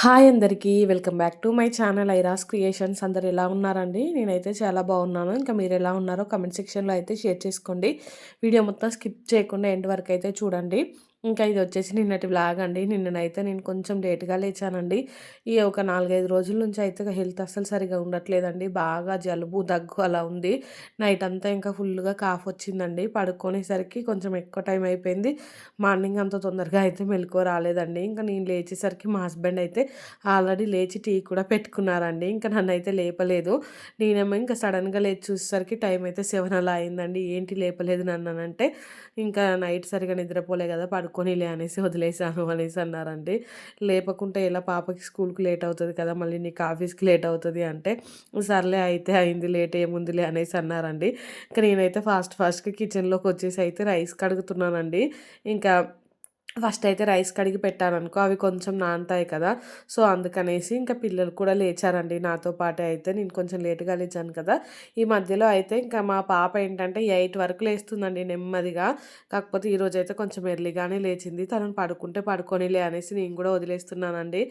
Hi అందరికీ welcome back to my channel Iras creations. అందరు ఎలా ఉన్నారండి? నేనైతే చాలా బాగున్నాను. ఇంకా మీరు ఎలా ఉన్నారో కమెంట్ సెక్షన్లో అయితే షేర్ చేసుకోండి. వీడియో మొత్తం స్కిప్ చేయకుండా ఎండ్ వరకు అయితే చూడండి. ఇంకా ఇది వచ్చేసి నిన్నటి బ్లాగ్ అండి. నిన్ననైతే నేను కొంచెం లేట్గా లేచానండి. ఈ ఒక నాలుగైదు రోజుల నుంచి అయితే హెల్త్ అస్సలు సరిగా ఉండట్లేదండి. బాగా జలుబు దగ్గు అలా ఉంది. నైట్ అంతా ఇంకా ఫుల్గా కాఫ్ వచ్చిందండి. పడుకునేసరికి కొంచెం ఎక్కువ టైం అయిపోయింది. మార్నింగ్ అంత తొందరగా అయితే మెలకువ రాలేదండి. ఇంకా నేను లేచేసరికి మా హస్బెండ్ అయితే ఆల్రెడీ లేచి టీ కూడా పెట్టుకున్నారండి. ఇంకా నన్ను అయితే లేపలేదు. నేనేమో ఇంకా సడన్గా లేచి చూసేసరికి టైం అయితే సెవెన్ అలా అయిందండి. ఏంటి లేపలేదు నన్ను అంటే ఇంకా నైట్ సరిగా నిద్రపోలే కదా పడుకో పడుకొనిలే అనేసి వదిలేసాను అనేసి అన్నారండి. లేపకుంటే ఎలా పాపకి స్కూల్కి లేట్ అవుతుంది కదా మళ్ళీ నీకు ఆఫీస్కి లేట్ అవుతుంది అంటే సర్లే అయితే అయింది లేట్ ఏముందిలే అనేసి అన్నారండి. ఇంకా నేనైతే ఫాస్ట్ ఫాస్ట్గా కిచెన్లోకి వచ్చేసి అయితే రైస్ కడుగుతున్నానండి. ఇంకా ఫస్ట్ అయితే రైస్ కడిగి పెట్టారనుకో అవి కొంచెం నానతాయి కదా. సో అందుకనేసి ఇంకా పిల్లలు కూడా లేచారండి. నాతో పాటే అయితే నేను కొంచెం లేటుగా లేచాను కదా. ఈ మధ్యలో అయితే ఇంకా మా పాప ఏంటంటే ఎయిట్ వరకు లేస్తుందండి నెమ్మదిగా. కాకపోతే ఈరోజు అయితే కొంచెం ఎర్లీగానే లేచింది. తనను పడుకుంటే పడుకోనిలే అనేసి నేను కూడా వదిలేస్తున్నానండి.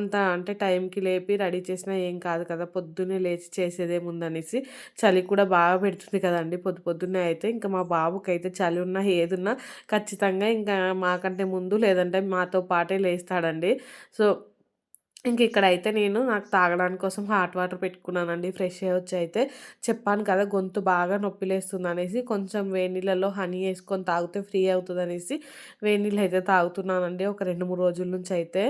అంత అంటే టైంకి లేపి రెడీ చేసినా ఏం కాదు కదా. పొద్దున్నే లేచి చేసేదేముందనేసి చలి కూడా బాగా పెడుతుంది కదండి. పొద్దు పొద్దున్నే అయితే ఇంకా మా బాబుకి అయితే చలి ఉన్నా ఏదున్నా ఖచ్చితంగా ఇంకా మాకంటే ముందు లేదంటే మాతో పాటే లేస్తాడండి. సో ఇంక ఇక్కడైతే నేను నాకు తాగడానికి కోసం హాట్ వాటర్ పెట్టుకున్నానండి. ఫ్రెష్ వచ్చి అయితే చెప్పాను కదా గొంతు బాగా నొప్పి లేస్తుంది అనేసి కొంచెం వేణీళ్ళలో హనీ వేసుకొని తాగితే ఫ్రీ అవుతుంది అనేసి వేడి నీళ్ళు అయితే తాగుతున్నానండి. ఒక రెండు మూడు రోజుల నుంచి అయితే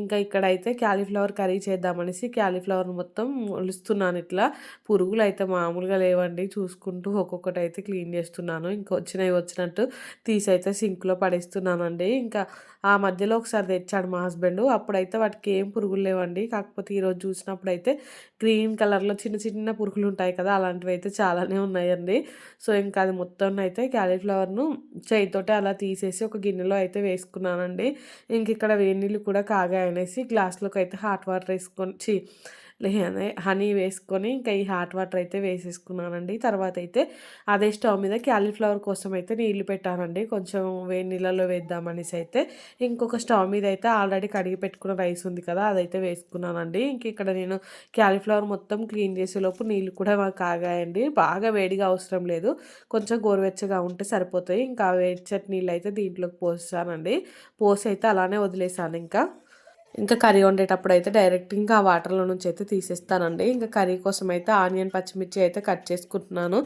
ఇంకా ఇక్కడైతే క్యాలీఫ్లవర్ కర్రీ చేద్దామనేసి క్యాలీఫ్లవర్ మొత్తం ఒలుస్తున్నాను ఇట్లా. పురుగులు అయితే మామూలుగా లేవండి. చూసుకుంటూ ఒక్కొక్కటి అయితే క్లీన్ చేస్తున్నాను. ఇంకా వచ్చినవి వచ్చినట్టు తీసి అయితే సింక్లో పడేస్తున్నానండి. ఇంకా ఆ మధ్యలో ఒకసారి తెచ్చాడు మా హస్బెండ్. అప్పుడైతే వాటికి ఏం పురుగులు లేవండి. కాకపోతే ఈరోజు చూసినప్పుడు అయితే గ్రీన్ కలర్లో చిన్న చిన్న పురుగులు ఉంటాయి కదా అలాంటివి అయితే చాలానే ఉన్నాయండి. సో ఇంకా అది మొత్తం అయితే క్యాలీఫ్లవర్ను చేయితోటి అలా తీసేసి ఒక గిన్నెలో అయితే వేసుకున్నానండి. ఇంక ఇక్కడ వేడి నీళ్ళు కూడా కాగాయనేసి గ్లాస్లోకి అయితే హాట్ వాటర్ వేసుకొని హనీ వేసుకొని ఇంకా ఈ హాట్ వాటర్ అయితే వేసేసుకున్నానండి. తర్వాత అయితే అదే స్టవ్ మీద క్యాలీఫ్లవర్ కోసం అయితే నీళ్ళు పెట్టానండి. కొంచెం వేడి నీళ్ళలో వేద్దామనేసి అయితే ఇంకొక స్టవ్ మీద అయితే ఆల్రెడీ కడిగి పెట్టుకున్న రైస్ ఉంది కదా అదైతే వేసుకున్నానండి. ఇంక ఇక్కడ నేను క్యాలీఫ్లవర్ మొత్తం క్లీన్ చేసేలోపు నీళ్ళు కూడా మాకు కాగాయండి బాగా వేడిగా అవసరం లేదు. కొంచెం గోరువెచ్చగా ఉంటే సరిపోతాయి. ఇంకా వేడి నీళ్ళు అయితే దీంట్లోకి పోస్తానండి. పోసి అయితే అలానే వదిలేసాను ఇంకా. ఇంకా కర్రీ వండేటప్పుడు అయితే డైరెక్ట్ ఇంకా ఆ వాటర్లో నుంచి అయితే తీసేస్తానండి. ఇంకా కర్రీ కోసం అయితే ఆనియన్ పచ్చిమిర్చి అయితే కట్ చేసుకుంటున్నాను.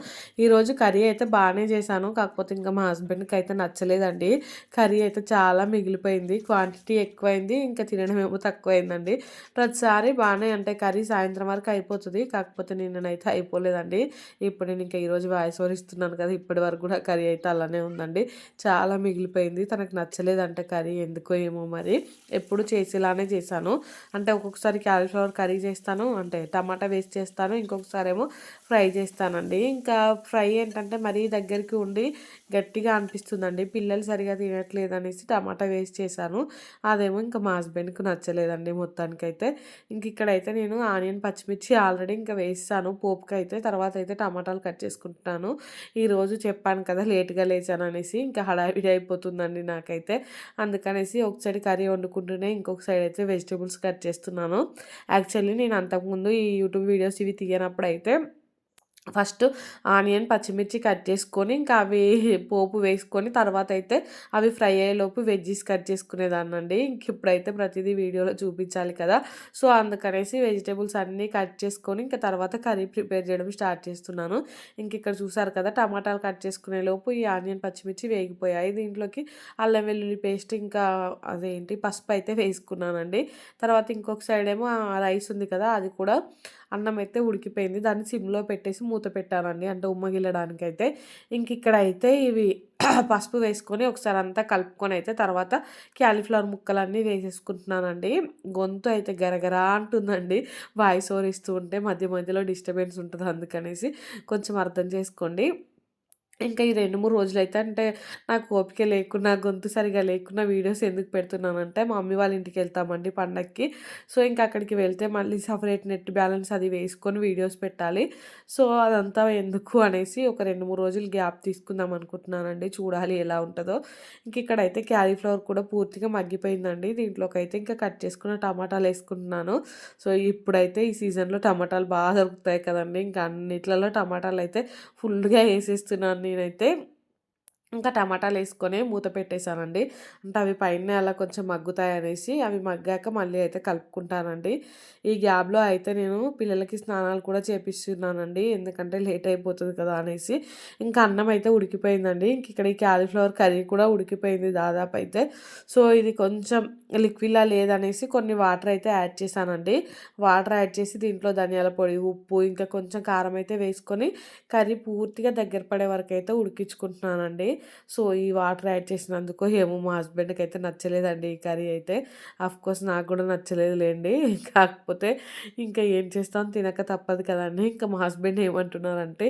ఈరోజు కర్రీ అయితే బాగానే చేశాను. కాకపోతే ఇంకా మా హస్బెండ్కి అయితే నచ్చలేదండి. కర్రీ అయితే చాలా మిగిలిపోయింది. క్వాంటిటీ ఎక్కువైంది. ఇంకా తినడం ఏమో తక్కువైందండి. ప్రతిసారి బాగానే అంటే కర్రీ సాయంత్రం వరకు అయిపోతుంది. కాకపోతే నిన్ననైతే అయిపోలేదండి. ఇప్పుడు నేను ఇంకా ఈరోజు వాయిస్ ఓవర్ ఇస్తున్నాను కదా ఇప్పటి వరకు కూడా కర్రీ అయితే అలానే ఉందండి. చాలా మిగిలిపోయింది. తనకు నచ్చలేదంటే కర్రీ. ఎందుకో ఏమో మరి. ఎప్పుడు చేసేలానే అలానే చేశాను. అంటే ఒక్కొక్కసారి క్యాలీఫ్లవర్ కర్రీ చేస్తాను అంటే టమాటా వేస్ట్ చేస్తాను ఇంకొకసారి ఏమో ఫ్రై చేస్తానండి. ఇంకా ఫ్రై ఏంటంటే మరీ దగ్గరికి ఉండి గట్టిగా అనిపిస్తుందండి. పిల్లలు సరిగా తినట్లేదు అనేసి టమాటా వేస్ట్ చేశాను. అదేమో ఇంకా మా హస్బెండ్కి నచ్చలేదండి మొత్తానికైతే. ఇంక ఇక్కడైతే నేను ఆనియన్ పచ్చిమిర్చి ఆల్రెడీ ఇంకా వేస్తాను. పోపుకి అయితే తర్వాత అయితే టమాటాలు కట్ చేసుకుంటున్నాను. ఈరోజు చెప్పాను కదా లేట్గా లేచాను అనేసి ఇంకా హడావిడి అయిపోతుందండి నాకైతే. అందుకనేసి ఒక సైడ్ కర్రీ వండుకుంటూనే ఇంకొక సైడ్ అయితే వెజిటేబుల్స్ కట్ చేస్తున్నాను. యాక్చువల్లీ నేను అంతకుముందు ఈ యూట్యూబ్ వీడియోస్ ఇవి తీయనప్పుడు అయితే ఫస్ట్ ఆనియన్ పచ్చిమిర్చి కట్ చేసుకొని ఇంకా అవి పోపు వేసుకొని తర్వాత అయితే అవి ఫ్రై అయ్యేలోపు వెజ్జీస్ కట్ చేసుకునేదాన్ని అండి ఇంక ఇప్పుడైతే ప్రతిదీ వీడియోలో చూపించాలి కదా. సో అందుకనేసి వెజిటేబుల్స్ అన్నీ కట్ చేసుకొని ఇంకా తర్వాత కర్రీ ప్రిపేర్ చేయడం స్టార్ట్ చేస్తున్నాను. ఇంక ఇక్కడ చూసారు కదా టమాటాలు కట్ చేసుకునే లోపు ఈ ఆనియన్ పచ్చిమిర్చి వేగిపోయాయి. దీంట్లోకి అల్లం వెల్లుల్లి పేస్ట్ ఇంకా అదేంటి పసుపు అయితే వేసుకున్నానండి. తర్వాత ఇంకొక సైడ్ ఏమో రైస్ ఉంది కదా అది కూడా అన్నం అయితే ఉడికిపోయింది. దాన్ని సిమ్లో పెట్టేసి మూత పెట్టానండి. అంటే ఉమ్మగిల్లడానికి అయితే ఇంక ఇక్కడ అయితే ఇవి పసుపు వేసుకొని ఒకసారి అంతా కలుపుకొని అయితే తర్వాత క్యాలీఫ్లవర్ ముక్కలన్నీ వేసేసుకుంటున్నానండి. గొంతు అయితే గరగరా అంటుందండి. వాయిస్ ఓవర్ ఇస్తూ ఉంటే మధ్య మధ్యలో డిస్టర్బెన్స్ ఉంటుంది అందుకనేసి కొంచెం అర్థం చేసుకోండి. ఇంకా ఈ రెండు మూడు రోజులు అయితే అంటే నాకు ఓపిక లేకున్నా, గొంతు సరిగా లేకున్నా వీడియోస్ ఎందుకు పెడుతున్నానంటే, మా మమ్మీ వాళ్ళ ఇంటికి వెళ్తామండి పండగకి. సో, ఇంకా అక్కడికి వెళ్తే మళ్ళీ సపరేట్ నెట్ బ్యాలెన్స్ అది వేసుకొని వీడియోస్ పెట్టాలి. సో, అదంతా ఎందుకు అనేసి ఒక 2, 3 రోజులు గ్యాప్ తీసుకుందాం అనుకుంటున్నానండి. చూడాలి ఎలా ఉంటుందో ఇంక ఇక్కడైతే క్యాలీఫ్లవర్ కూడా పూర్తిగా మగ్గిపోయిందండి. దీంట్లోకి అయితే ఇంకా కట్ చేసుకున్న టమాటాలేసుకుంటున్నాను. సో, ఇప్పుడైతే ఈ సీజన్‌లో టమాటాలు బాగా దొరుకుతాయి కదండి ఇంకా అన్నిట్లలో టమాటాలు అయితే ఫుల్‌గా వేసేస్తున్నాను నేనైతే. ఇంకా టమాటాలు వేసుకొని మూత పెట్టేశానండి అంటే అవి పైన అలా కొంచెం మగ్గుతాయి అనేసి అవి మగ్గాక మళ్ళీ అయితే కలుపుకుంటానండి. ఈ గ్యాప్‌లో అయితే నేను పిల్లలకి స్నానాలు కూడా చేపిస్తున్నానండి. ఎందుకంటే లేట్ అయిపోతుంది కదా అనేసి. ఇంకా అన్నం అయితే ఉడికిపోయిందండి. ఇంక ఇక్కడ ఈ క్యాలీఫ్లవర్ కర్రీ కూడా ఉడికిపోయింది దాదాపు అయితే. సో, ఇది కొంచెం లిక్విడ్‌లా లేదనేసి కొన్ని వాటర్ అయితే యాడ్ చేశానండి. వాటర్ యాడ్ చేసి దీంట్లో ధనియాల పొడి, ఉప్పు ఇంకా కొంచెం కారం అయితే వేసుకొని కర్రీ పూర్తిగా దగ్గర పడే వరకు అయితే ఉడికించుకుంటున్నానండి. సో, ఈ వాటర్ యాడ్ చేసినందుకు ఏమో మా హస్బెండ్‌కి అయితే నచ్చలేదండి ఈ కర్రీ అయితే. ఆఫ్‌కోర్స్ నాకు కూడా నచ్చలేదు లేండి కాకపోతే ఇంకా ఏం చేస్తాం తినక తప్పదు కదండి ఇంకా మా హస్బెండ్ ఏమంటున్నారంటే,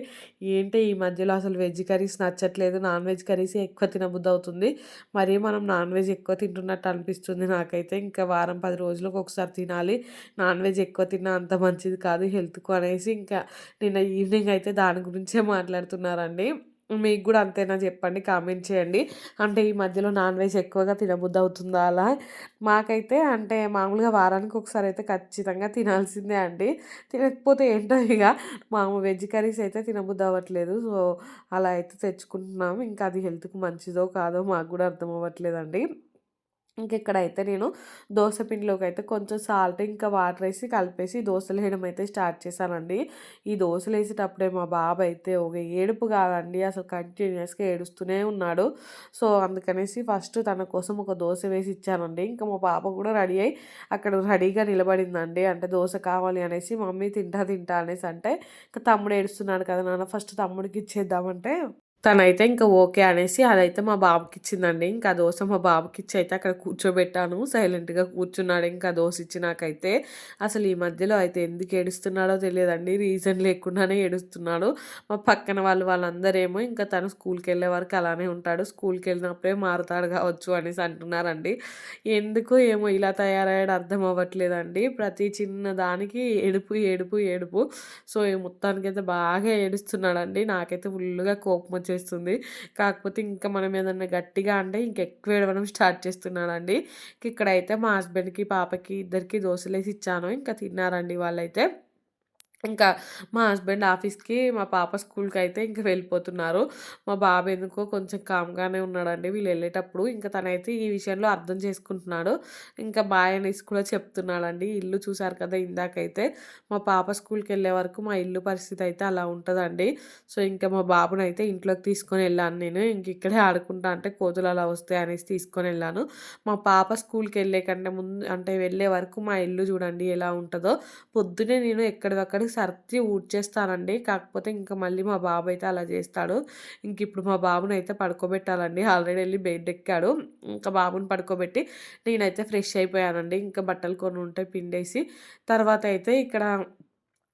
"ఏంటి ఈ మధ్యలో అసలు వెజ్ కర్రీస్ నచ్చట్లేదు. నాన్ వెజ్ కర్రీస్ ఎక్కువ తినబుద్దవుతుంది. మరి మనం నాన్ వెజ్ ఎక్కువ తింటున్నట్టు అనిపిస్తుంది నాకైతే. ఇంకా వారం, పది రోజులకు ఒకసారి తినాలి. నాన్ వెజ్ ఎక్కువ తిన్నా అంత మంచిది కాదు హెల్త్‌కు" అనేసి ఇంకా నిన్న ఈవినింగ్ అయితే దాని గురించే మాట్లాడుతున్నారండి. మీకు కూడా అంతేనా చెప్పండి కామెంట్ చేయండి. అంటే ఈ మధ్యలో నాన్ వెజ్ ఎక్కువగా తినబుద్దవుతుందా అలా? మాకైతే అంటే మామూలుగా వారానికి ఒకసారి అయితే ఖచ్చితంగా తినాల్సిందే అండి. తినకపోతే ఏంటో ఇక మాము వెజ్ కర్రీస్ అయితే తినబుద్దవ్వట్లేదు. సో, అలా అయితే తెచ్చుకుంటున్నాం. ఇంకా అది హెల్త్‌కి మంచిదో కాదో మాకు కూడా అర్థం అవ్వట్లేదండి. ఇంక ఇక్కడైతే నేను పిండిలోకి అయితే కొంచెం సాల్ట్ ఇంకా వాటర్ వేసి కలిపేసి దోశలు వేయడం అయితే స్టార్ట్ చేశానండి. ఈ దోశలు వేసేటప్పుడే మా బాబు అయితే ఒక ఏడుపు కాదండి అసలు కంటిన్యూయస్‌గా ఏడుస్తూనే ఉన్నాడు. సో, అందుకనేసి ఫస్ట్ తన కోసం ఒక దోస వేసి ఇచ్చానండి. ఇంకా మా పాప కూడా రెడీ అయ్యి అక్కడ రెడీగా నిలబడిందండి. అంటే దోశ కావాలి అనేసి మమ్మీ తింటా తింటా అనేసి అంటే, ఇంకా తమ్ముడు ఏడుస్తున్నాడు కదా నాన్న ఫస్ట్ తమ్ముడికి ఇచ్చేద్దామంటే తనైతే ఇంకా ఓకే అనేసి అదైతే మా బాబుకి ఇచ్చిందండి ఇంకా దోశ మా బాబుకి ఇచ్చి అయితే అక్కడ కూర్చోబెట్టాను. సైలెంట్‌గా కూర్చున్నాడు ఇంకా దోశ ఇచ్చినాకైతే. అసలు ఈ మధ్యలో అయితే ఎందుకు ఏడుస్తున్నాడో తెలియదండి. రీజన్ లేకుండానే ఏడుస్తున్నాడు. మా పక్కన వాళ్ళు వాళ్ళందరేమో ఇంకా తను స్కూల్కి వెళ్ళే వరకు అలానే ఉంటాడు. స్కూల్కి వెళ్ళినప్పుడే మారుతాడు కావచ్చు అనేసి అంటున్నారండి. ఎందుకు ఏమో ఇలా తయారయ్యాడు అర్థం అవ్వట్లేదండి. ప్రతి చిన్న దానికి ఏడుపు, ఏడుపు, ఏడుపు. సో, మొత్తానికైతే బాగా ఏడుస్తున్నాడండి. నాకైతే ఫుల్‌గా కోపం వచ్చేస్తుంది. కాకపోతే ఇంకా మనం ఏదన్నా గట్టిగా అంటే ఇంకెక్కువ ఏడవడం స్టార్ట్ చేస్తున్నాడండి. ఇక్కడైతే మా హస్బెండ్‌కి, పాపకి ఇద్దరికి దోశలేసి ఇచ్చాను. ఇంకా తిన్నారండి వాళ్ళైతే. ఇంకా మా హస్బెండ్ ఆఫీస్‌కి, మా పాప స్కూల్కి అయితే ఇంకా వెళ్ళిపోతున్నారు. మా బాబు ఎందుకో కొంచెం కామ్‌గానే ఉన్నాడండి వీళ్ళెళ్ళేటప్పుడు. ఇంక తనైతే ఈ విషయంలో అర్థం చేసుకుంటున్నాడు. ఇంకా బాయ్ అనేసి కూడా చెప్తున్నాడండి. ఇల్లు చూసారు కదా ఇందాకైతే. మా పాప స్కూల్కి వెళ్ళే వరకు మా ఇల్లు పరిస్థితి అయితే అలా ఉంటుందండి సో, ఇంకా మా బాబునైతే ఇంట్లోకి తీసుకొని వెళ్ళాను నేను. ఇంక ఇక్కడే ఆడుకుంటా అంటే కోతులు అలా వస్తాయి అనేసి తీసుకొని వెళ్ళాను మా పాప స్కూల్‌కెళ్ళే కంటే ముందు అంటే వెళ్ళే వరకు మా ఇల్లు చూడండి ఎలా ఉంటుందో పొద్దున్నే నేను ఎక్కడిదక్కడ సర్ది ఊడ్చేస్తానండి. కాకపోతే ఇంకా మళ్ళీ మా బాబు అయితే అలా చేస్తాడు. ఇంక ఇప్పుడు మా బాబునైతే పడుకోబెట్టాలండి. ఆల్రెడీ వెళ్ళి బెడ్ ఎక్కాడు. ఇంకా బాబుని పడుకోబెట్టి నేనైతే ఫ్రెష్ అయిపోయానండి. ఇంకా బట్టలు కొన్ని ఉంటే పిండేసి తర్వాత అయితే ఇక్కడ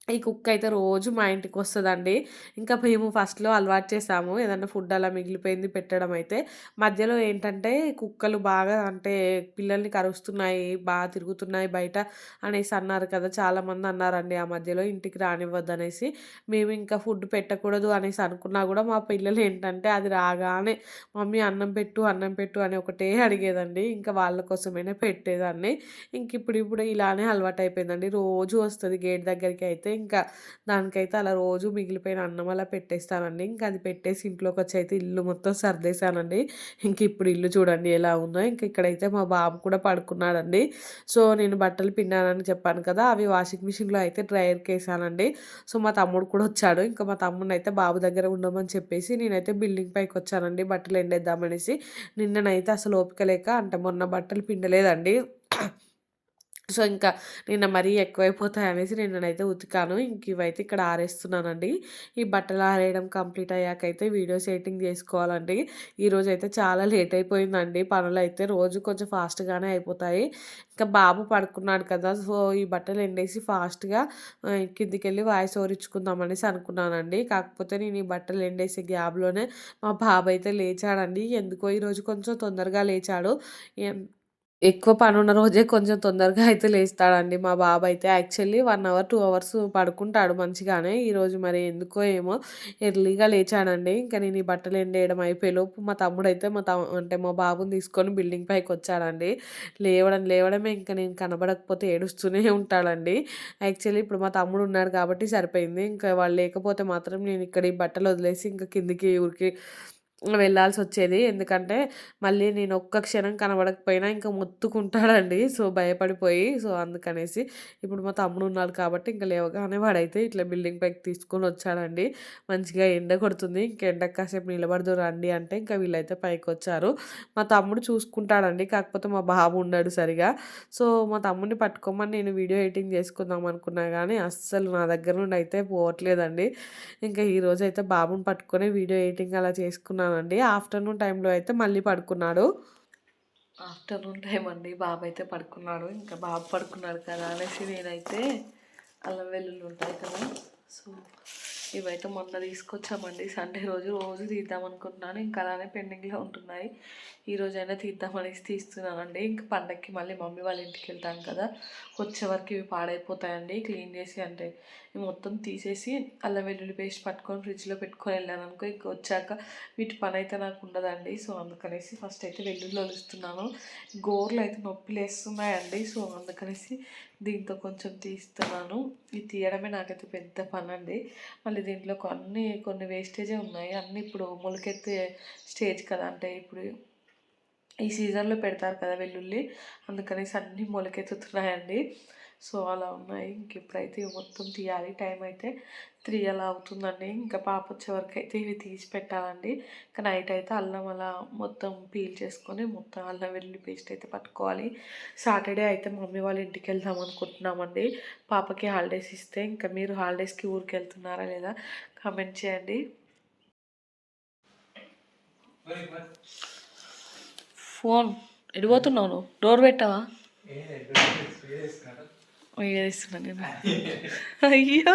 ఈ కుక్క అయితే రోజు మా ఇంటికి వస్తుందండి ఇంకా మేము ఫస్ట్‌లో అలవాటు చేసాము. ఏదన్నా ఫుడ్ అలా మిగిలిపోయింది పెట్టడం అయితే. మధ్యలో ఏంటంటే కుక్కలు బాగా అంటే పిల్లల్ని కరుస్తున్నాయి, బాగా తిరుగుతున్నాయి బయట అనేసి అన్నారు కదా! చాలామంది అన్నారండి ఆ మధ్యలో ఇంటికి రానివ్వద్దు అనేసి మేము ఇంకా ఫుడ్ పెట్టకూడదు అనేసి అనుకున్నా కూడా మా పిల్లలు ఏంటంటే అది రాగానే మమ్మీ అన్నం పెట్టు, అన్నం పెట్టు అని ఒకటే అడిగేదండి. ఇంకా వాళ్ళ కోసమైనా పెట్టేదాన్ని. ఇంక ఇప్పుడు ఇప్పుడు ఇలానే అలవాటయిపోయిందండి. రోజు వస్తుంది గేట్ దగ్గరికి అయితే ఇంకా దానికైతే అలా రోజు మిగిలిపోయిన అన్నం అలా పెట్టేస్తానండి. ఇంకా అది పెట్టేసి ఇంట్లోకి వచ్చి అయితే ఇల్లు మొత్తం సర్దేశానండి. ఇంక ఇప్పుడు ఇల్లు చూడండి ఎలా ఉందో. ఇంక ఇక్కడైతే మా బాబు కూడా పడుకున్నాడండి. సో, నేను బట్టలు పిండానని చెప్పాను కదా! అవి వాషింగ్ మిషన్‌లో అయితే డ్రైయర్కి వేసానండి సో, మా తమ్ముడు కూడా వచ్చాడు. ఇంకా మా తమ్ముడినైతే బాబు దగ్గర ఉండమని చెప్పేసి నేనైతే బిల్డింగ్ పైకి వచ్చానండి బట్టలు ఎండేద్దామనేసి. నిన్ననైతే అసలు ఓపిక లేక అంటే మొన్న బట్టలు పిండలేదండి. సో ఇంకా నిన్న మరీ ఎక్కువైపోతాయి అనేసి నిన్ననైతే ఉతికాను. ఇంక ఇవైతే ఇక్కడ ఆరేస్తున్నానండి. ఈ బట్టలు ఆరేయడం కంప్లీట్ అయ్యాక అయితే వీడియోస్ ఎడిటింగ్ చేసుకోవాలండి. ఈరోజు అయితే చాలా లేట్ అయిపోయిందండి. పనులు అయితే రోజు కొంచెం ఫాస్ట్గానే అయిపోతాయి. ఇంకా బాబు పడుకున్నాడు కదా సో ఈ బట్టలు ఎండేసి ఫాస్ట్గా కిందికి వెళ్ళి వాయిస్ ఓరించుకుందామనేసి అనేసి అనుకున్నానండి. కాకపోతే నేను ఈ బట్టలు ఎండేసి గ్యాప్లోనే మా బాబు అయితే లేచాడండి. ఎందుకో ఈరోజు కొంచెం తొందరగా లేచాడు. ఎక్కువ పనున్న రోజే కొంచెం తొందరగా అయితే లేస్తాడండి. మా బాబు అయితే actually one hour two hours పడుకుంటాడు మంచిగానే. ఈరోజు మరి ఎందుకో ఏమో ఎర్లీగా లేచాడండి. ఇంకా నేను ఈ బట్టలు ఎండేయడం అయిపోయేలోపు మా తమ్ముడు అయితే మా తమ్ అంటే మా బాబుని తీసుకొని బిల్డింగ్ పైకి వచ్చాడండి. లేవడం లేవడమే ఇంకా నేను కనబడకపోతే ఏడుస్తూనే ఉంటాడండి. యాక్చువల్లీ ఇప్పుడు మా తమ్ముడు ఉన్నాడు కాబట్టి సరిపోయింది. ఇంకా వాళ్ళు లేకపోతే మాత్రం నేను ఇక్కడ ఈ బట్టలు వదిలేసి ఇంకా కిందికి ఊరికి వెళ్ళాల్సి వచ్చేది ఎందుకంటే మళ్ళీ నేను ఒక్క క్షణం కనబడకపోయినా ఇంకా మొత్తుకుంటాడండి. సో భయపడిపోయి. సో అందుకనేసి ఇప్పుడు మా తమ్ముడు ఉన్నాడు కాబట్టి ఇంకా లేవగానే వాడైతే ఇట్లా బిల్డింగ్ పైకి తీసుకొని వచ్చాడండి మంచిగా ఎండ కొడుతుంది. ఇంకా ఎండ కాసేపు నిలబడదు రండి అంటే ఇంకా వీళ్ళైతే పైకి వచ్చారు మా తమ్ముడు చూసుకుంటాడండి. కాకపోతే మా బాబు ఉండడు సరిగా. సో మా తమ్ముడిని పట్టుకోమని నేను వీడియో ఎడిటింగ్ చేసుకుందాం అనుకున్నా కానీ అస్సలు నా దగ్గర నుండి అయితే పోవట్లేదండి. ఇంకా ఈరోజు అయితే బాబుని పట్టుకొని వీడియో ఎడిటింగ్ అలా చేసుకున్నాను పడుకున్నానండి ఆఫ్టర్నూన్ టైంలో అయితే మళ్ళీ పడుకున్నాడు. ఆఫ్టర్నూన్ టైం అండి. బాబు అయితే పడుకున్నాడు. ఇంకా బాబు పడుకున్నాడు కదా అనేసి నేనైతే అల్లం వెల్లుల్లి ఉంటాయి కదా. సో ఇవైతే మొన్న తీసుకొచ్చామండి. సండే రోజు రోజు తీద్దాం అనుకుంటున్నాను. ఇంకా అలానే పెండింగ్లో ఉంటున్నాయి. ఈ రోజైనా తీద్దామనేసి తీస్తున్నానండి. ఇంక పండక్కి మళ్ళీ మమ్మీ వాళ్ళ ఇంటికి వెళ్తాను కదా. వచ్చే వరకు ఇవి పాడైపోతాయండి. క్లీన్ చేసి అంటే మొత్తం తీసేసి అల్లం వెల్లుల్లి పేస్ట్ పట్టుకొని ఫ్రిడ్జ్లో పెట్టుకొని వెళ్ళాను అనుకో ఇంకా వచ్చాక వీటి పని అయితే నాకు ఉండదండి. సో అందుకనేసి ఫస్ట్ అయితే వెల్లుల్లి వలుస్తున్నాను గోర్లు అయితే నొప్పి లేస్తున్నాయండి. సో అందుకనేసి దీంతో కొంచెం తీస్తున్నాను. ఇది తీయడమే నాకైతే పెద్ద పని అండి మళ్ళీ దీంట్లో. కొన్ని కొన్ని వేస్టేజే ఉన్నాయి. అన్నీ ఇప్పుడు మొలకెత్తే స్టేజ్ కదా. అంటే ఇప్పుడు ఈ సీజన్లో పెడతారు కదా వెల్లుల్లి. అందుకనేసి అన్నీ మొలకెత్తుతున్నాయండి. సో అలా ఉన్నాయి. ఇంక ఇప్పుడైతే మొత్తం తీయాలి. టైం అయితే త్రీ అలా అవుతుందండి. ఇంకా పాప వచ్చే వరకు అయితే ఇవి తీసి పెట్టాలండి. ఇంకా నైట్ అయితే అల్లం అలా మొత్తం పీల్ చేసుకొని మొత్తం అల్లం వెల్లుల్లి పేస్ట్ అయితే పట్టుకోవాలి. సాటర్డే అయితే మమ్మీ వాళ్ళ ఇంటికి వెళ్దాం అనుకుంటున్నామండి. పాపకి హాలిడేస్ ఇస్తే ఇంకా మీరు హాలిడేస్కి ఊరికి వెళ్తున్నారా లేదా కామెంట్ చేయండి. ఫోన్ ఎడిపోతున్నావు నువ్వు? డోర్ పెట్టావా? వేస్తున్నా నేను అయ్యా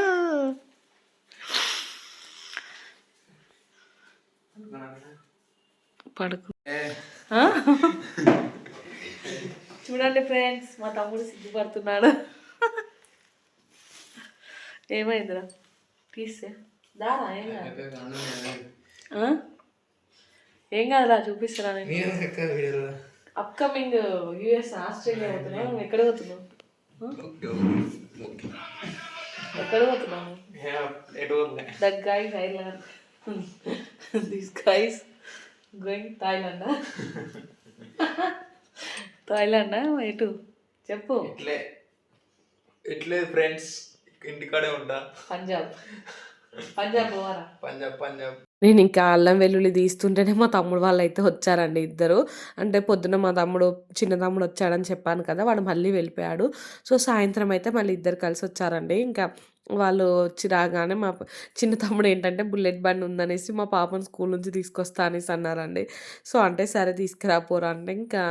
పడుకు చూడండి ఫ్రెండ్స్ మా తమ్ముడు సిగ్గుపడుతున్నాడు ఏమైందిరా తీస్తే దారా ఏం కాదు ఏం కాదురా చూపిస్తారా నేను అప్కమింగ్ యూఎస్ ఆస్ట్రేలియా పోతున్నావు ఎక్కడ పోతున్నావు ఎక్కడ పోతున్నావు the guys island this guys going Thailand Thailand ఎటు చెప్పు. ఇట్లే ఇట్లే ఫ్రెండ్స్ ఇంటికాడే ఉంటా. పంజాబ్ పంజాబ్ పోవారా పంజాబ్ పంజాబ్. నేను ఇంకా అల్లం వెల్లుల్లి తీస్తుంటేనే మా తమ్ముడు వాళ్ళు అయితే వచ్చారండి ఇద్దరు. అంటే పొద్దున మా తమ్ముడు చిన్న తమ్ముడు వచ్చాడని చెప్పాను కదా వాడు మళ్ళీ వెళ్ళిపోయాడు. సో సాయంత్రం అయితే మళ్ళీ ఇద్దరు కలిసి వచ్చారండి. ఇంకా వాళ్ళు వచ్చి రాగానే మా చిన్న తమ్ముడు ఏంటంటే బుల్లెట్ బండి ఉందనేసి మా పాపను స్కూల్ నుంచి తీసుకొస్తా అనేసి అన్నారండి. సో అంటే సరే తీసుకురాపోరా అంటే ఇంకా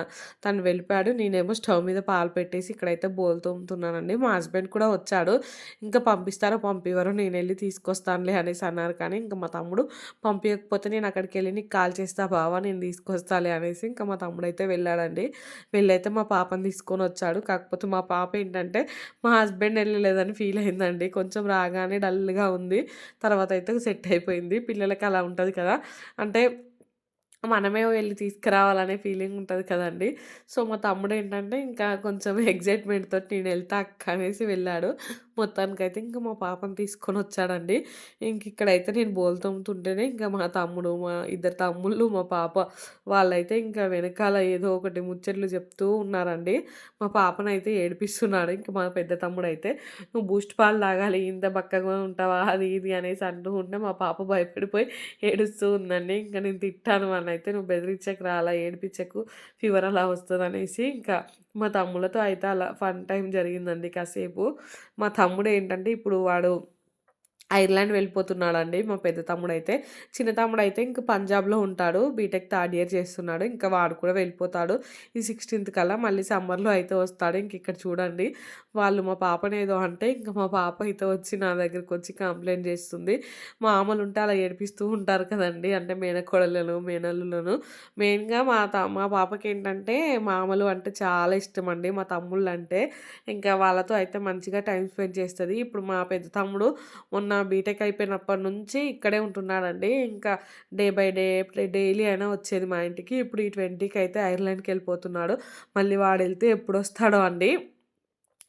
తను వెళ్ళిపోయాడు. నేనేమో స్టవ్ మీద పాలు పెట్టేసి ఇక్కడైతే బోల్ తోముతున్నానండి. మా హస్బెండ్ కూడా వచ్చాడు. ఇంకా పంపిస్తారో పంపివరో నేను వెళ్ళి తీసుకొస్తానులే అనేసి అన్నారు. కానీ ఇంకా మా తమ్ముడు పంపించకపోతే నేను అక్కడికి వెళ్ళి నీకు కాల్ చేస్తా బావా నేను తీసుకొస్తాలే అనేసి ఇంకా మా తమ్ముడు అయితే వెళ్ళాడండి. వెళ్ళైతే మా పాపను తీసుకొని వచ్చాడు. కాకపోతే మా పాప ఏంటంటే మా హస్బెండ్ వెళ్ళలేదని ఫీల్ అయిందండి. కొంచెం రాగానే డల్గా ఉంది. తర్వాత అయితే సెట్ అయిపోయింది. పిల్లలకి అలా ఉంటుంది కదా. అంటే మనమే వెళ్ళి తీసుకురావాలనే ఫీలింగ్ ఉంటుంది కదండి. సో మా తమ్ముడు ఏంటంటే ఇంకా కొంచెం ఎగ్జైట్మెంట్తో నేను వెళ్తా అక్క అనేసి వెళ్ళాడు. మొత్తానికైతే ఇంకా మా పాపను తీసుకొని వచ్చాడండి. ఇంక ఇక్కడైతే నేను బోల్తమ్ముతుంటేనే ఇంకా మా తమ్ముడు మా ఇద్దరు తమ్ముళ్ళు మా పాప వాళ్ళైతే ఇంకా వెనకాల ఏదో ఒకటి ముచ్చట్లు చెప్తూ ఉన్నారండి. మా పాపనైతే ఏడిపిస్తున్నాడు. ఇంకా మా పెద్ద తమ్ముడు అయితే నువ్వు బూస్ట్ పాలు తాగాలి ఇంత బక్కగా ఉంటావా? అది ఇది అనేసి అంటూ ఉంటే మా పాప భయపడిపోయి ఏడుస్తూ ఉందండి. ఇంకా నేను తిట్టాను అన్న నన్నైతే నువ్వు బెదిరించకు రా అలా ఏడిపించకు ఫీవర్ అలా వస్తుంది అనేసి ఇంకా మా తమ్ముళ్ళతో అయితే అలా ఫన్ టైం జరిగిందండి కాసేపు. మా తమ్ముడు ఏంటంటే ఇప్పుడు వాడు ఐర్లాండ్ వెళ్ళిపోతున్నాడండి మా పెద్ద తమ్ముడు అయితే చిన్న తమ్ముడు అయితే ఇంకా పంజాబ్లో ఉంటాడు బీటెక్ థర్డ్ ఇయర్ చేస్తున్నాడు ఇంకా వాడు కూడా వెళ్ళిపోతాడు. ఈ సిక్స్టీన్త్ కల్లా మళ్ళీ సమ్మర్లో అయితే వస్తాడు ఇంక ఇక్కడ చూడండి. వాళ్ళు మా పాపని ఏదో అంటే ఇంకా మా పాప అయితే వచ్చి నా దగ్గరికి వచ్చి కంప్లైంట్ చేస్తుంది. మా అమ్మలు ఉంటే అలా ఏడిపిస్తూ ఉంటారు కదండి. అంటే మేనకోడలను మేనల్లులను. మెయిన్గా మా త మా పాపకి ఏంటంటే మామలు అంటే చాలా ఇష్టం అండి. మా తమ్ముళ్ళు అంటే ఇంకా వాళ్ళతో అయితే మంచిగా టైం స్పెండ్ చేస్తుంది. ఇప్పుడు మా పెద్ద తమ్ముడు మొన్న బీటెక్ అయిపోయినప్పటి నుంచి ఇక్కడే ఉంటున్నాడండి. ఇంకా డే బై డే డైలీ అయినా వచ్చేది మా ఇంటికి. ఇప్పుడు ఈ ట్వంటీకి అయితే ఐర్లాండ్కి వెళ్ళిపోతున్నాడు. మళ్ళీ వాడు వెళ్తే ఎప్పుడు వస్తాడో అండి.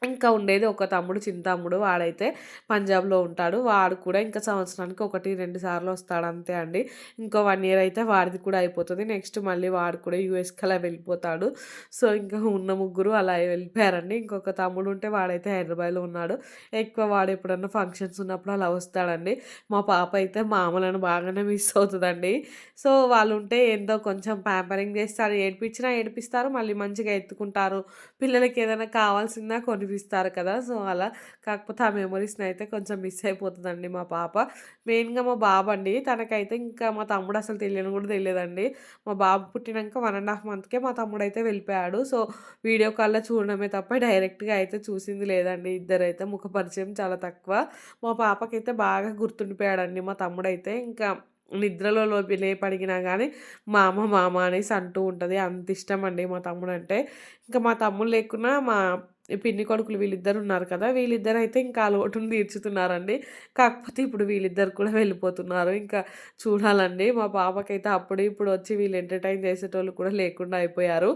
ఇంకా ఉండేది ఒక తమ్ముడు చిన్న తమ్ముడు. వాడైతే పంజాబ్లో ఉంటాడు. వాడు కూడా ఇంకా సంవత్సరానికి ఒకటి రెండు సార్లు వస్తాడు అంతే అండి. ఇంకో వన్ ఇయర్ అయితే వాడిది కూడా అయిపోతుంది. నెక్స్ట్ మళ్ళీ వాడు కూడా యూఎస్కి అలా వెళ్ళిపోతాడు. సో ఇంకా ఉన్న ముగ్గురు అలా వెళ్ళిపోయారండి. ఇంకొక తమ్ముడు ఉంటే వాడైతే హైదరాబాద్లో ఉన్నాడు. ఎక్కువ వాడు ఎప్పుడన్నా ఫంక్షన్స్ ఉన్నప్పుడు అలా వస్తాడండి. మా పాప అయితే మామూలను బాగానే మిస్ అవుతుందండి. సో వాళ్ళు ఉంటే ఏందో కొంచెం ప్యాంపరింగ్ చేస్తారు. ఏడిపించినా ఏడిపిస్తారు. మళ్ళీ మంచిగా ఎత్తుకుంటారు. పిల్లలకి ఏదైనా కావాల్సిందా ఇస్తారు కదా! సో అలా కాకపోతే ఆ మెమరీస్ని అయితే కొంచెం మిస్ అయిపోతుందండి మా పాప. మెయిన్గా మా బాబు అండి తనకైతే ఇంకా మా తమ్ముడు అసలు తెలియని కూడా తెలియదండి. మా బాబు పుట్టినాక వన్ అండ్ హాఫ్ మంత్కే మా తమ్ముడు అయితే వెళ్ళిపోయాడు. సో వీడియో కాల్లో చూడడమే తప్ప డైరెక్ట్గా అయితే చూసింది లేదండి. ఇద్దరైతే ముఖ పరిచయం చాలా తక్కువ. మా పాపకైతే బాగా గుర్తుండిపోయాడండి మా తమ్ముడైతే. ఇంకా నిద్రలో లోపి లేపడిగినా కానీ మామ మామ అనేసి అంటూ ఉంటుంది. అంత ఇష్టం అండి మా తమ్ముడు అంటే ఇంకా మా తమ్ముడు లేకున్నా మా పిన్ని కొడుకులు వీళ్ళిద్దరు ఉన్నారు కదా వీళ్ళిద్దరు అయితే ఇంకా అలవాటును తీర్చుతున్నారండి. కాకపోతే ఇప్పుడు వీళ్ళిద్దరు కూడా వెళ్ళిపోతున్నారు. ఇంకా చూడాలండి మా పాపకైతే అప్పుడు ఇప్పుడు వచ్చి వీళ్ళు ఎంటర్టైన్ చేసేటోళ్ళు కూడా లేకుండా అయిపోయారు.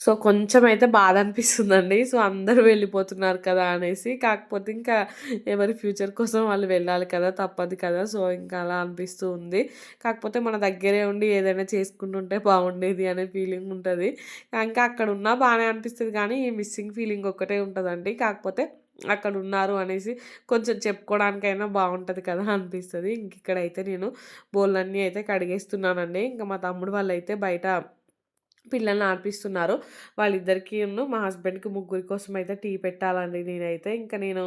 సో కొంచెం అయితే బాధ అనిపిస్తుందండి సో అందరూ వెళ్ళిపోతున్నారు కదా అనేసి. కాకపోతే ఇంకా ఎవరి ఫ్యూచర్ కోసం వాళ్ళు వెళ్ళాలి కదా తప్పదు కదా. సో ఇంకా అలా అనిపిస్తూ ఉంది. కాకపోతే మన దగ్గరే ఉండి ఏదైనా చేసుకుంటుంటే బాగుండేది అనే ఫీలింగ్ ఉంటుంది. ఇంకా అక్కడ ఉన్నా బాగానే అనిపిస్తుంది కానీ ఈ మిస్సింగ్ ఫీలింగ్ ఒక్కటే ఉంటుందండి. కాకపోతే అక్కడ ఉన్నారు అనేసి కొంచెం చెప్పుకోవడానికైనా బాగుంటుంది కదా అనిపిస్తుంది. ఇంక ఇక్కడైతే నేను బోళ్ళన్నీ అయితే కడిగేస్తున్నానండి. ఇంకా మా తమ్ముడు వాళ్ళు అయితే బయట పిల్లల్ని ఆడిపిస్తున్నారు వాళ్ళిద్దరికీ మా హస్బెండ్కి ముగ్గురి కోసం అయితే టీ పెట్టాలండి నేనైతే. ఇంకా నేను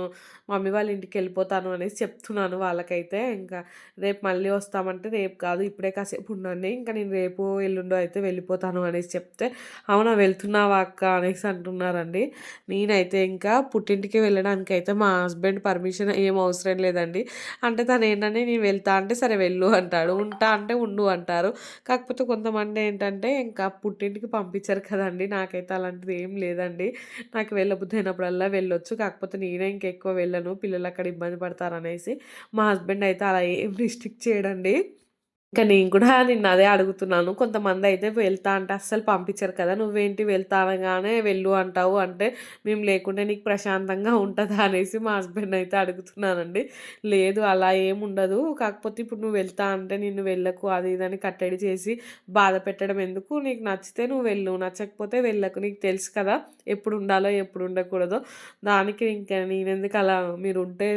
మమ్మీ వాళ్ళ ఇంటికి వెళ్ళిపోతాను అనేసి చెప్తున్నాను వాళ్ళకైతే. ఇంకా రేపు మళ్ళీ వస్తామంటే రేపు కాదు ఇప్పుడే కాసేపు ఉండండి. ఇంకా నేను రేపు ఎల్లుండో అయితే వెళ్ళిపోతాను అనేసి చెప్తే అవునా వెళ్తున్నావా అక్క? అనేసి అంటున్నారండి. నేనైతే ఇంకా పుట్టింటికి వెళ్ళడానికి అయితే మా హస్బెండ్ పర్మిషన్ ఏం అవసరం లేదండి. అంటే తను ఏంటంటే నేను వెళ్తా అంటే సరే వెళ్ళు అంటాడు. ఉంటా అంటే ఉండు అంటారు. కాకపోతే కొంతమంది ఏంటంటే ఇంకా పుట్టి పుట్టింటికి పంపించారు కదండి. నాకైతే అలాంటిది ఏం లేదండి. నాకు వెళ్ళబుద్ధి అయినప్పుడల్లా వెళ్ళొచ్చు. కాకపోతే నేనే ఇంకెక్కువ వెళ్ళను. పిల్లలు అక్కడ ఇబ్బంది పడతారనేసి మా హస్బెండ్ అయితే అలా ఏం రిస్ట్రిక్ట్ చేయడండి. ఇంకా నేను కూడా నిన్న అదే అడుగుతున్నాను. కొంతమంది అయితే వెళ్తా అంటే అస్సలు పంపించరు కదా. నువ్వేంటి వెళ్తా అనగానే వెళ్ళు అంటావు అంటే మేము లేకుంటే నీకు ప్రశాంతంగా ఉంటుందా అనేసి మా హస్బెండ్ అయితే అడుగుతున్నానండి. లేదు అలా ఏం ఉండదు. కాకపోతే ఇప్పుడు నువ్వు వెళ్తా అంటే నిన్ను వెళ్ళకు అది ఇదని కట్టడి చేసి బాధ పెట్టడం ఎందుకు? నీకు నచ్చితే నువ్వు వెళ్ళు నచ్చకపోతే వెళ్ళకు. నీకు తెలుసు కదా ఎప్పుడు ఉండాలో ఎప్పుడు ఉండకూడదో. దానికి ఇంకా నేనెందుకు అలా మీరు ఉంటే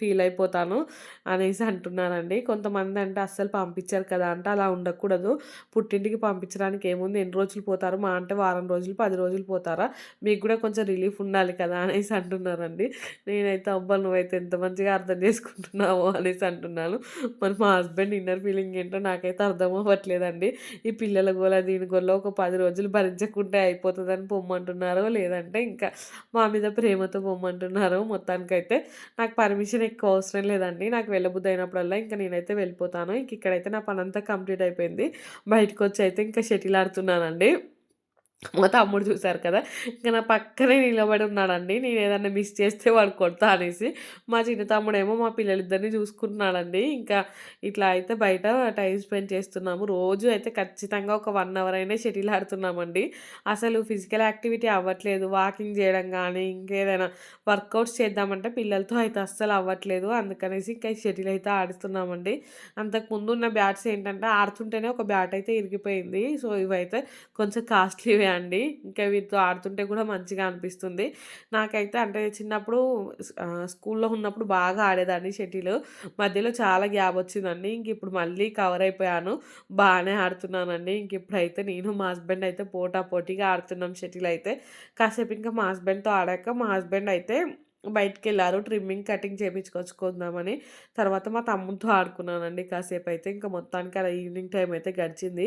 ఫీల్ అయిపోతాను అనేసి అంటున్నానండి కొంతమంది అంటే అస్సలు పంపించారు కదా అంటే అలా ఉండకూడదు. పుట్టింటికి పంపించడానికి ఏముంది? ఎన్ని రోజులు పోతారు? మా అంటే వారం రోజులు పది రోజులు పోతారా? మీకు కూడా కొంచెం రిలీఫ్ ఉండాలి కదా అనేసి అంటున్నారండి. నేనైతే అబ్బా నువ్వైతే ఎంత మంచిగా అర్థం చేసుకుంటున్నావు అనేసి అంటున్నాను. మరి మా హస్బెండ్ ఇన్నర్ ఫీలింగ్ ఏంటో నాకైతే అర్థం అవ్వట్లేదండి. ఈ పిల్లల గోల దీని గోల ఒక పది రోజులు భరించకుంటే అయిపోతుందని పొమ్మంటున్నారో లేదంటే ఇంకా మా మీద ప్రేమతో పొమ్మంటున్నారో మొత్తానికైతే నాకు పర్మిషన్ పర్మిషన్ ఎక్కువ అవసరం లేదండి. నాకు వెళ్ళబుద్ధి అయినప్పుడల్లా ఇంకా నేనైతే వెళ్ళిపోతాను. ఇంక ఇక్కడైతే నా పని అంతా కంప్లీట్ అయిపోయింది. బయటకు వచ్చి అయితే ఇంకా షటిల్ ఆడుతున్నానండి. మా తమ్ముడు చూశారు కదా? ఇంకా నా పక్కనే నిలబడి ఉన్నాడండి. నేను ఏదన్నా మిస్ చేస్తే వాడు కొడతా అనేసి. మా చిన్న తమ్ముడేమో మా పిల్లలిద్దరిని చూసుకుంటున్నాడండి. ఇంకా ఇట్లా అయితే బయట టైం స్పెండ్ చేస్తున్నాము. రోజు అయితే ఖచ్చితంగా ఒక వన్ అవర్ అయినా షటిల్ ఆడుతున్నామండి. అసలు ఫిజికల్ యాక్టివిటీ అవ్వట్లేదు. వాకింగ్ చేయడం కానీ ఇంకేదైనా వర్కౌట్స్ చేద్దామంటే పిల్లలతో అయితే అస్సలు అవ్వట్లేదు. అందుకనేసి ఇంకా షటిల్ అయితే ఆడుతున్నామండి అంతకుముందు ఉన్న బ్యాట్స్ ఏంటంటే ఆడుతుంటేనే ఒక బ్యాట్ అయితే ఇరిగిపోయింది. సో ఇవైతే కొంచెం కాస్ట్లీవే అండి. ఇంకా వీటితో ఆడుతుంటే కూడా మంచిగా అనిపిస్తుంది. నాకైతే అంటే చిన్నప్పుడు స్కూల్‌లో ఉన్నప్పుడు బాగా ఆడేదాన్ని షటిల్ మధ్యలో చాలా గ్యాప్ వచ్చిందండి. ఇంక ఇప్పుడు మళ్ళీ కవర్ అయిపోయాను. బాగానే ఆడుతున్నానండి. ఇంక ఇప్పుడైతే నేను మా హస్బెండ్ అయితే పోటా పోటీగా ఆడుతున్నాం షటిల్ అయితే. కాసేపు ఇంకా మా హస్బెండ్‌తో ఆడాక మా హస్బెండ్ అయితే బయటికి వెళ్ళారు ట్రిమ్మింగ్, కటింగ్ చేయించుకొచ్చుకుందామని తర్వాత మా తమ్ముడితో ఆడుకున్నానండి కాసేపు అయితే ఇంకా మొత్తానికి అలా ఈవినింగ్ టైం అయితే గడిచింది.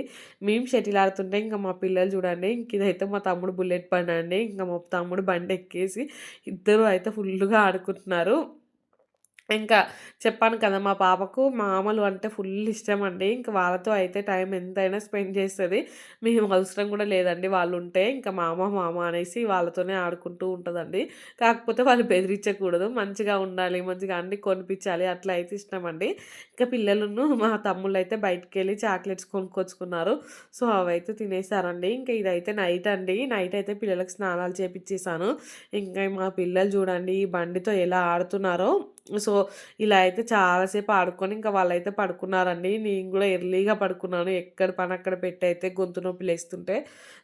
మేము షటిల్ ఆడుతుంటే ఇంకా మా పిల్లలు చూడండి ఇంక ఇదైతే మా తమ్ముడు బుల్లెట్ బండి అండి ఇంకా మా తమ్ముడు బండి ఎక్కేసి ఇద్దరు అయితే ఫుల్లుగా ఆడుకుంటున్నారు. ఇంకా చెప్పాను కదా! మా పాపకు మామలు అంటే ఫుల్ ఇష్టం అండి ఇంక వాళ్ళతో అయితే టైం ఎంతైనా స్పెండ్ చేస్తుంది మేము అవసరం కూడా లేదండి వాళ్ళు ఉంటే ఇంకా మామ, మామ అనేసి వాళ్ళతోనే ఆడుకుంటూ ఉంటుందండి కాకపోతే వాళ్ళు బెదిరించకూడదు. మంచిగా ఉండాలి, మంచిగా అన్ని కొనిపించాలి అట్లా అయితే ఇష్టం అండి ఇంకా పిల్లలను మా తమ్ముళ్ళు తమ్ముళ్ళైతే బయటికెళ్ళి చాక్లెట్స్ కొనుక్కొచ్చుకున్నారు. సో, అవైతే తినేసారండి. ఇంకా ఇదైతే నైట్ అండి. నైట్ అయితే పిల్లలకి స్నానాలు చేపించేసాను ఇంకా మా పిల్లలు చూడండి ఈ బండితో ఎలా ఆడుతున్నారో. సో, ఇలా అయితే చాలాసేపు ఆడుకొని ఇంకా వాళ్ళైతే పడుకున్నారండి. నేను కూడా ఎర్లీగా పడుకున్నాను. ఎక్కడ పని అక్కడ పెట్టి అయితే గొంతు నొప్పి లేస్తుంటే.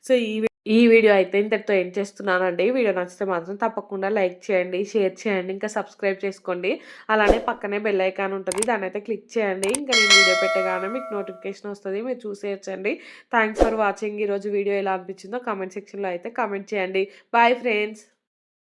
సో, ఈ ఈ వీడియో అయితే ఇంతటితో ఎండ్ చేస్తున్నానండి. వీడియో నచ్చితే మాత్రం తప్పకుండా లైక్ చేయండి, షేర్ చేయండి, ఇంకా సబ్స్క్రైబ్ చేసుకోండి. అలానే పక్కనే బెల్ ఐకాన్ దాని అయితే క్లిక్ చేయండి. ఇంకా నేను వీడియో పెట్టగానే మీకు నోటిఫికేషన్ వస్తుంది మీరు చూసేయచ్చండి థ్యాంక్స్ ఫర్ వాచింగ్. ఈరోజు వీడియో ఎలా అనిపించిందో కామెంట్ సెక్షన్‌లో అయితే కామెంట్ చేయండి. Bye friends.